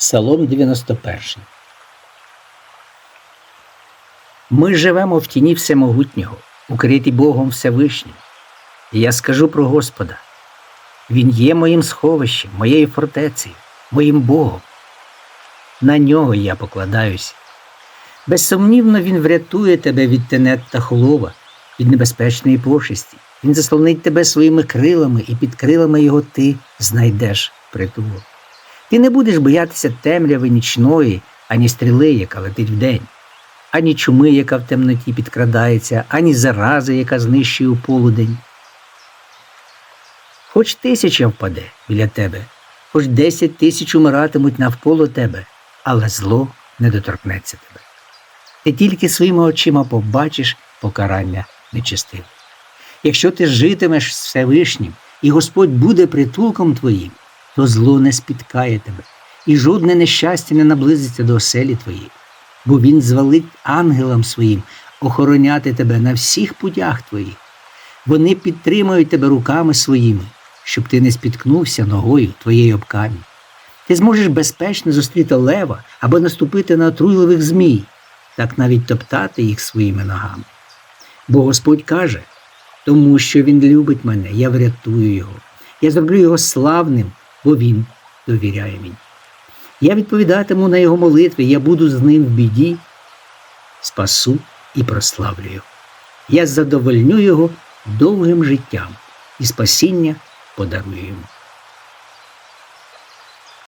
Псалом 91. Ми живемо в тіні Всемогутнього, укриті Богом Всевишнім. І я скажу про Господа. Він є моїм сховищем, моєю фортецею, моїм Богом. На нього я покладаюся. Безсумнівно, Він врятує тебе від тенет та холова, від небезпечної пошесті. Він заслонить тебе своїми крилами, і під крилами його ти знайдеш притулок. Ти не будеш боятися темряви нічної, ані стріли, яка летить вдень, ані чуми, яка в темноті підкрадається, ані зарази, яка знищує у полудень. Хоч тисяча впаде біля тебе, хоч десять тисяч умиратимуть навколо тебе, але зло не доторкнеться тебе. Ти тільки своїми очима побачиш покарання нечистивих. Якщо ти житимеш Всевишнім, і Господь буде притулком твоїм, то зло не спіткає тебе, і жодне нещастя не наблизиться до оселі твоєї, бо Він звалить ангелам своїм охороняти тебе на всіх путях твоїх. Вони підтримують тебе руками своїми, щоб ти не спіткнувся ногою твоєї об. Ти зможеш безпечно зустріти лева або наступити на отруйливих змій, так навіть топтати їх своїми ногами. Бо Господь каже, тому що Він любить мене, я врятую його. Я зроблю його славним, бо він довіряє мені. Я відповідатиму на його молитви, я буду з ним в біді, спасу і прославлю його. Я задовольню його довгим життям і спасіння подарую йому.